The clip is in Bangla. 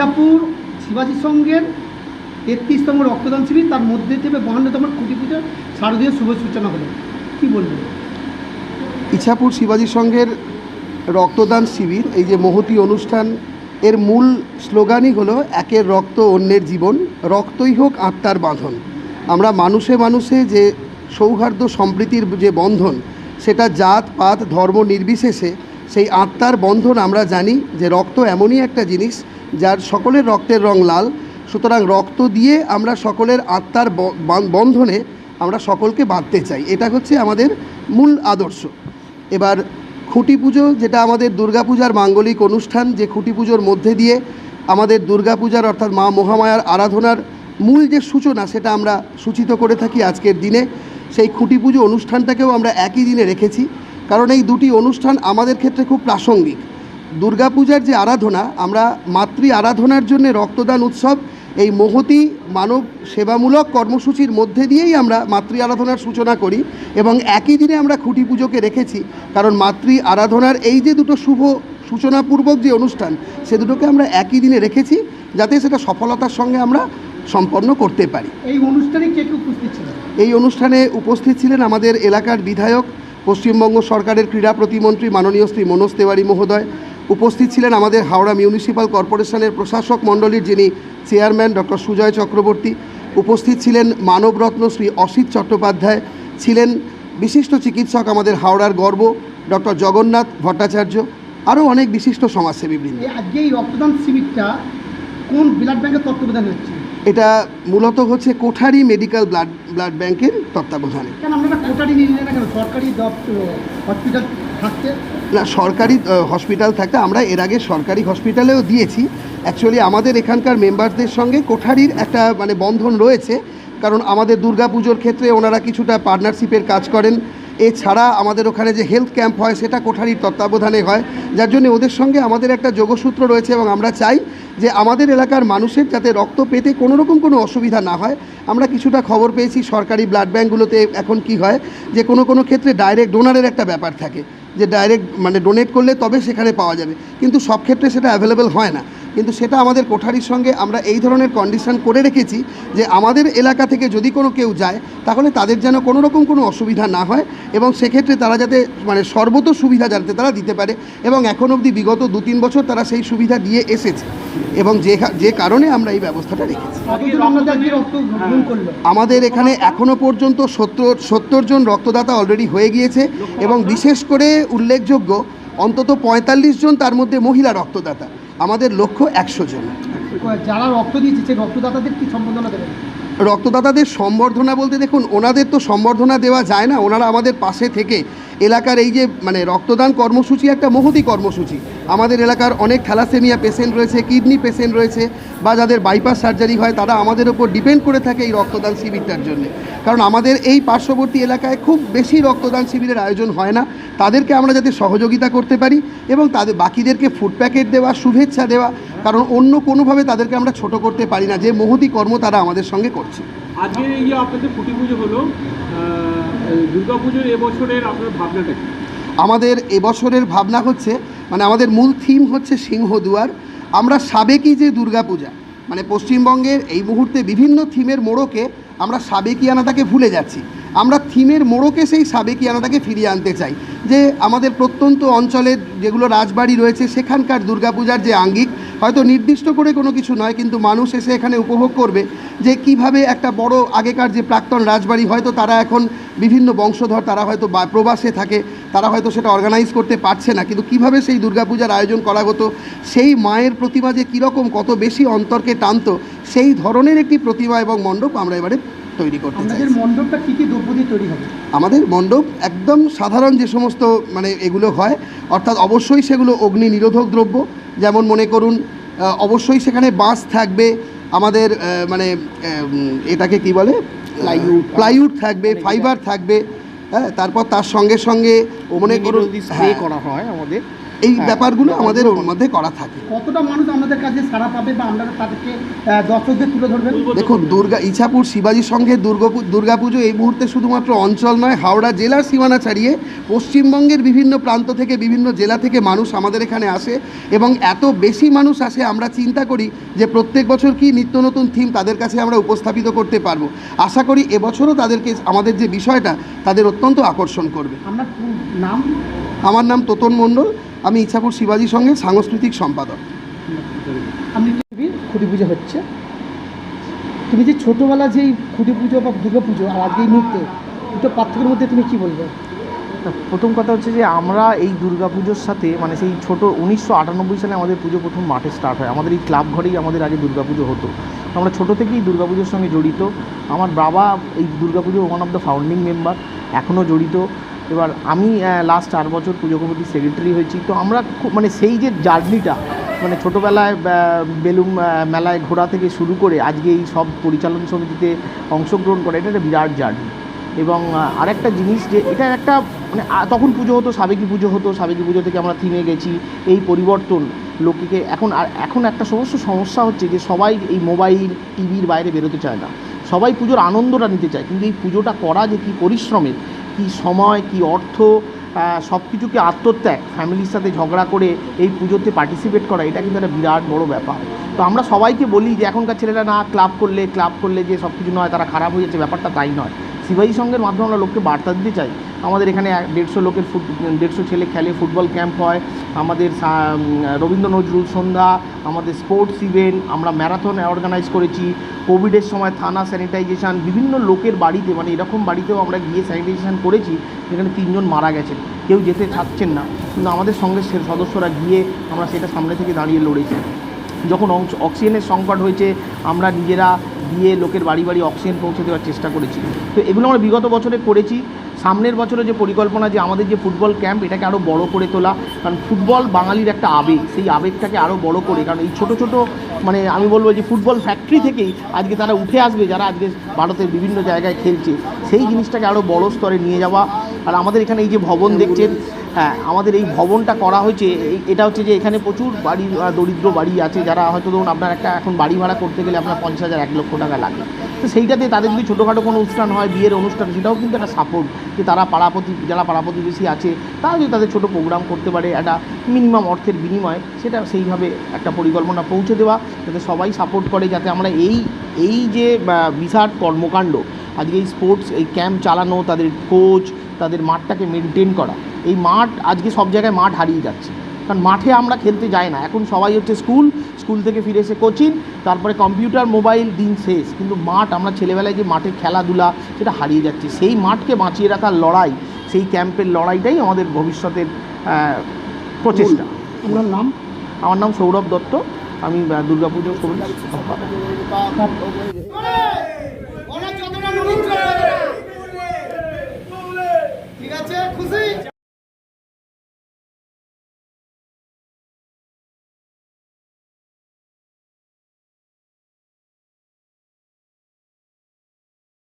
ইচ্ছাপুর শিবাজী সঙ্গের তেত্রিশতম রক্তদান শিবির, তার মধ্যে থেকে বাহান্নতম খুঁটি পুজো শারদীয় শুভ সূচনা হলো। কি বলবেন? ইছাপুর শিবাজী সংঘের রক্তদান শিবির, এই যে মহতি অনুষ্ঠান, এর মূল স্লোগানই হলো একের রক্ত অন্যের জীবন, রক্তই হোক আত্মার বাঁধন। আমরা মানুষে মানুষে যে সৌহার্দ্য সম্প্রীতির যে বন্ধন, সেটা জাত, পাত, ধর্ম নির্বিশেষে সেই আত্মার বন্ধন আমরা জানি যে রক্ত এমনই একটা জিনিস যার সকলের রক্তের রং লাল, সুতরাং রক্ত দিয়ে আমরা সকলের আত্মার বন্ধনে আমরা সকলকে বাঁধতে চাই। এটা হচ্ছে আমাদের মূল আদর্শ। এবার খুঁটি পুজো, যেটা আমাদের দুর্গাপূজার মাঙ্গলিক অনুষ্ঠান, যে খুঁটি পুজোর মধ্যে দিয়ে আমাদের দুর্গাপূজার অর্থাৎ মা মহামায়ার আরাধনার মূল যে সূচনা, সেটা আমরা সূচিত করে থাকি আজকের দিনে। সেই খুঁটি পুজো অনুষ্ঠানটাকেও আমরা একই দিনে রেখেছি। কারণ এই দুটি অনুষ্ঠান আমাদের ক্ষেত্রে খুব প্রাসঙ্গিক। দুর্গাপূজার যে আরাধনা আমরা মাতৃ আরাধনার জন্য রক্তদান উৎসব এই মহতি মানব সেবামূলক কর্মসূচির মধ্যে দিয়েই আমরা মাতৃ আরাধনার সূচনা করি এবং একই দিনে আমরা খুঁটি পুজোকে রেখেছি। কারণ মাতৃ আরাধনার এই যে দুটো শুভ সূচনাপূর্বক যে অনুষ্ঠান সে দুটোকে আমরা একই দিনে রেখেছি যাতে সেটা সফলতার সঙ্গে আমরা সম্পন্ন করতে পারি। এই অনুষ্ঠানে কে কে উপস্থিত ছিলেন? এই অনুষ্ঠানে উপস্থিত ছিলেন আমাদের এলাকার বিধায়ক পশ্চিমবঙ্গ সরকারের ক্রীড়া প্রতিমন্ত্রী মাননীয় শ্রী মনোজ তেওয়ারি মহোদয় উপস্থিত ছিলেন আমাদের হাওড়া মিউনিসিপ্যাল কর্পোরেশনের প্রশাসক মণ্ডলীর যিনি চেয়ারম্যান ডক্টর সুজয় চক্রবর্তী। উপস্থিত ছিলেন মানবরত্ন শ্রী অসিত চট্টোপাধ্যায়। ছিলেন বিশিষ্ট চিকিৎসক আমাদের হাওড়ার গর্ব ডক্টর জগন্নাথ ভট্টাচার্য। আরও অনেক বিশিষ্ট সমাজসেবী বৃন্দ আজকে এই রক্তদান শিবিরটা কোন ব্লাড ব্যাংকের তত্ত্বাবধানে হচ্ছে? এটা মূলত হচ্ছে কোঠারি মেডিকেল ব্লাড ব্লাড ব্যাংকের তত্ত্বাবধানে। কেন আপনারা কোটারি নিয়ে না কেন? সরকারি হসপিটাল না, সরকারি হসপিটাল থাকতে। আমরা এর আগে সরকারি হসপিটালেও দিয়েছি। অ্যাকচুয়ালি আমাদের এখানকার মেম্বারদের সঙ্গে কোঠারির একটা মানে বন্ধন রয়েছে। কারণ আমাদের দুর্গাপুজোর ক্ষেত্রে ওনারা কিছুটা পার্টনারশিপের কাজ করেন। এছাড়া আমাদের ওখানে যে হেলথ ক্যাম্প হয়, সেটা কোঠারির তত্ত্বাবধানে হয়। যার জন্য ওদের সঙ্গে আমাদের একটা যোগসূত্র রয়েছে এবং আমরা চাই যে আমাদের এলাকার মানুষের যাতে রক্ত পেতে কোনো রকম কোনো অসুবিধা না হয়। আমরা কিছুটা খবর পেয়েছি সরকারি ব্লাড ব্যাঙ্কগুলোতে এখন কি হয়, যে কোনো কোনো ক্ষেত্রে ডাইরেক্ট ডোনারের একটা ব্যাপার থাকে। যে ডাইরেক্ট মানে ডোনেট করলে তবে সেখানে পাওয়া যাবে। কিন্তু সব ক্ষেত্রে সেটা অ্যাভেলেবেল হয় না। কিন্তু সেটা আমাদের কোঠারির সঙ্গে আমরা এই ধরনের কন্ডিশন করে রেখেছি যে আমাদের এলাকা থেকে যদি কোনো কেউ যায় তাহলে তাদের যেন কোনো রকম কোনো অসুবিধা না হয় এবং সেক্ষেত্রে তারা যাতে মানে সর্বত সুবিধা যাতে তারা দিতে পারে এবং এখন অবধি বিগত দু তিন বছর তারা সেই সুবিধা দিয়ে এসেছে এবং যে যে কারণে আমরা এই ব্যবস্থাটা রেখেছি। আমাদের এখানে এখনও পর্যন্ত সত্তর সত্তর জন রক্তদাতা অলরেডি হয়ে গিয়েছে এবং বিশেষ করে উল্লেখযোগ্য অন্তত পঁয়তাল্লিশ জন তার মধ্যে মহিলা রক্তদাতা। আমাদের লক্ষ্য একশো জন। যারা রক্ত দিয়েছে সেই রক্তদাতাদের কি সম্বোধনা দেবেন? রক্তদাতাদের সম্বর্ধনা বলতে দেখুন ওনাদের তো সম্বর্ধনা দেওয়া যায় না ওনারা আমাদের পাশে থেকে এলাকার এই যে মানে রক্তদান কর্মসূচি একটা মহতি কর্মসূচি। আমাদের এলাকার অনেক থ্যালাসেমিয়া পেশেন্ট রয়েছে, কিডনি পেশেন্ট রয়েছে, বা যাদের বাইপাস সার্জারি হয়, তারা আমাদের ওপর ডিপেন্ড করে থাকে এই রক্তদান শিবিরটার জন্য। কারণ আমাদের এই পার্শ্ববর্তী এলাকায় খুব বেশি রক্তদান শিবিরের আয়োজন হয় না। তাদেরকে আমরা যাতে সহযোগিতা করতে পারি এবং তাদের, বাকিদেরকে ফুড প্যাকেট দেওয়া, শুভেচ্ছা দেওয়া, কারণ অন্য কোনোভাবে তাদেরকে আমরা ছোট করতে পারি না। যে মহতি কর্ম তারা আমাদের সঙ্গে করছে। আজকে এই যে আপনাদের খুঁটি পুজো হলো দুর্গা পুজোর এবছরের আপনার ভাবনাটা কি? আমাদের এবছরের ভাবনা হচ্ছে মানে আমাদের মূল থিম হচ্ছে সিংহদুয়ার আমরা সাবেকি যে দুর্গাপূজা মানে পশ্চিমবঙ্গের এই মুহূর্তে বিভিন্ন থিমের মোড়কে আমরা সাবেকিয়ানাটাকে ভুলে যাচ্ছি। থিমের মোড়কে সেই সাবেকিয়ানাটাকে ফিরিয়ে আনতে চাই। যে আমাদের প্রত্যন্ত অঞ্চলের যেগুলো রাজবাড়ি রয়েছে, সেখানকার দুর্গাপূজার যে আঙ্গিক, হয়তো নির্দিষ্ট করে কোনো কিছু নয়, কিন্তু মানুষ এসে এখানে উপভোগ করবে যে কীভাবে একটা বড় আগেকার যে প্রাক্তন রাজবাড়ি, হয়তো তারা এখন বিভিন্ন বংশধর, তারা হয়তো প্রবাসে থাকে, তারা হয়তো সেটা অর্গানাইজ করতে পারছে না। কিন্তু কীভাবে সেই দুর্গাপূজার আয়োজন করা হতো, সেই মায়ের প্রতিমা যে কীরকম, কত বেশি অন্তরকে টানতো, সেই ধরনের একটি প্রতিমা এবং মণ্ডপ আমরা এবারে তৈরি করতে চাই মণ্ডপটা কী কী দ্রব্য দিয়ে তৈরি হবে? আমাদের মণ্ডপ একদম সাধারণ যে সমস্ত মানে এগুলো হয় অর্থাৎ অবশ্যই সেগুলো অগ্নি নিরোধক দ্রব্য। যেমন মনে করুন অবশ্যই সেখানে বাঁশ থাকবে আমাদের মানে এটাকে কি বলে? প্লাইউড। প্লাইউড থাকবে ফাইবার থাকবে হ্যাঁ তারপর তার সঙ্গে সঙ্গে ও মনে করুন স্প্রে হ্যাঁ, করা হয় আমাদের। এই হ্যাঁ, ব্যাপারগুলো আমাদের ওর মধ্যে করা থাকে। কতটা মানুষ আমাদের কাছে সারা পাবে বা আমরা তাদেরকে দর্শকদের তুলে ধরবেন? দেখুন দুর্গা ইছাপুর শিবাজি সঙ্গে দুর্গাপু দুর্গাপুজো এই মুহূর্তে শুধুমাত্র অঞ্চল নয় হাওড়া জেলার সীমানা ছাড়িয়ে পশ্চিমবঙ্গের বিভিন্ন প্রান্ত থেকে বিভিন্ন জেলা থেকে মানুষ আমাদের এখানে আসে এবং এত বেশি মানুষ আসে আমরা চিন্তা করি যে প্রত্যেক বছর কি নিত্য নতুন থিম তাদের কাছে আমরা উপস্থাপিত করতে পারব। আশা করি এবছরও তাদেরকে আমাদের যে বিষয়টা তাদের অত্যন্ত আকর্ষণ করবে। পুরো নাম? আমার নাম তোতন মণ্ডল। আমি ইছাপুর শিবাজি সঙ্গে সাংস্কৃতিক সম্পাদক। আপনি খুঁটি পুজো হচ্ছে। তুমি যে ছোটোবেলা যেই খুঁটি পুজো বা দুর্গা পুজো আর আজকে এই মুহূর্তে দুটো পার্থক্যের মধ্যে তুমি কি বলবে? প্রথম কথা হচ্ছে যে আমরা এই দুর্গা পুজোর সাথে মানে সেই ছোট উনিশশো আটানব্বই সালে আমাদের পুজো প্রথম মাঠে স্টার্ট হয়। আমাদের এই ক্লাব ঘরেই আমাদের আগে দুর্গা পুজো হতো। আমরা ছোটো থেকেই দুর্গা পুজোর সঙ্গে জড়িত। আমার বাবা এই দুর্গা পুজোর one of the founding member এখনও জড়িত। এবার আমি লাস্ট চার বছর পুজো কমিটির সেক্রেটারি হয়েছি, তো আমরা খুব মানে সেই যে জার্নিটা মানে ছোটোবেলায় বেলুম মেলায় ঘোরা থেকে শুরু করে আজকে এই সব পরিচালন সমিতিতে অংশগ্রহণ করা, এটা একটা বিরাট জার্নি এবং আরেকটা জিনিস যে, এটা একটা মানে তখন পুজো হতো, সাবেকি পুজো হতো, সাবেকি পুজো থেকে আমরা থিমে গেছি, এই পরিবর্তন লোককে, এখন আর, এখন একটা সমস্ত সমস্যা হচ্ছে যে সবাই এই মোবাইল টিভির বাইরে বেরোতে চায় না। সবাই পুজোর আনন্দটা নিতে চায়, কিন্তু এই পুজোটা করা যে কী পরিশ্রমের কী সময়, কি অর্থ সব কিছুকে আত্মত্যাগ ফ্যামিলির সাথে ঝগড়া করে এই পুজোতে পার্টিসিপেট করা, এটা কিন্তু একটা বিরাট বড় ব্যাপার। তো আমরা সবাইকে বলি যে, এখনকার ছেলেরা না ক্লাব করলে ক্লাব করলে যে সব কিছু নয়, তারা খারাপ হয়ে যাচ্ছে, ব্যাপারটা তাই নয়। শিবাজী সঙ্গের মাধ্যমে আমরা লোককে বার্তা দিতে চাই। আমাদের এখানে দেড়শো লোকের ফুট দেড়শো ছেলে খেলে ফুটবল ক্যাম্প হয়। আমাদের রবীন্দ্র নজরুল সন্ধ্যা, আমাদের স্পোর্টস ইভেন্ট, আমরা ম্যারাথন অর্গানাইজ করেছি। কোভিডের সময় থানা স্যানিটাইজেশন, বিভিন্ন লোকের বাড়িতে মানে এরকম বাড়িতেও আমরা গিয়ে স্যানিটাইজেশন করেছি, যেখানে তিনজন মারা গেছেন। কেউ যেতে চাচ্ছেন না। কিন্তু আমাদের সঙ্গে সদস্যরা গিয়ে আমরা সেটা সামনে থেকে দাঁড়িয়ে লড়েছি। যখন অক্সিজেনের সংকট হয়েছে, আমরা নিজেরা দিয়ে লোকের বাড়ি বাড়ি অক্সিজেন পৌঁছে দেওয়ার চেষ্টা করেছি। তো এগুলো আমরা বিগত বছরে করেছি। সামনের বছরে যে পরিকল্পনা যে আমাদের যে ফুটবল ক্যাম্প, এটাকে আরও বড় করে তোলা। কারণ ফুটবল বাঙালির একটা আবেগ। সেই আবেগটাকে আরও বড় করে। কারণ এই ছোট ছোট মানে আমি বলব যে ফুটবল ফ্যাক্টরি থেকেই আজকে তারা উঠে আসবে, যারা আজকে ভারতের বিভিন্ন জায়গায় খেলছে। সেই জিনিসটাকে আরও বড় স্তরে নিয়ে যাওয়া। আর আমাদের এখানে এই যে ভবন দেখছেন হ্যাঁ আমাদের এই ভবনটা করা হয়েছে এটা হচ্ছে যে এখানে প্রচুর বাড়ি দরিদ্র বাড়ি আছে, যারা হয়তো ধরুন আপনার একটা এখন বাড়ি ভাড়া করতে গেলে আপনার পঞ্চাশ হাজার, এক লক্ষ টাকা লাগে। তো সেইটাতে তাদের যদি ছোটোখাটো কোনো অনুষ্ঠান হয়, বিয়ের অনুষ্ঠান, সেটাও কিন্তু একটা সাপোর্ট যে তারা পাড়াপতি, যারা পাড়া প্রতিবেশী আছে তারা যদি তাদের ছোটো প্রোগ্রাম করতে পারে, একটা মিনিমাম অর্থের বিনিময়ে, সেটা সেইভাবে একটা পরিকল্পনা পৌঁছে দেওয়া, যাতে সবাই সাপোর্ট করে, যাতে আমরা এই এই যে বিরাট কর্মকাণ্ড, আজকে এই স্পোর্টস এই ক্যাম্প চালানো, তাদের কোচ তাদের মাঠটাকে মেনটেন করা এই মাঠ আজকে সব জায়গায় মাঠ হারিয়ে যাচ্ছে। কারণ মাঠে আমরা খেলতে যাই না। এখন সবাই হচ্ছে স্কুল স্কুল থেকে ফিরে এসে কোচিং তারপরে কম্পিউটার মোবাইল দিন শেষ। কিন্তু মাঠ আমরা ছেলেবেলায় যে মাঠে খেলাধুলা সেটা হারিয়ে যাচ্ছে। সেই মাঠকে বাঁচিয়ে রাখার লড়াই সেই ক্যাম্পের লড়াইটাই আমাদের ভবিষ্যতের প্রচেষ্টা। আপনার নাম? আমার নাম সৌরভ দত্ত। আমি দুর্গাপুজো কমিটির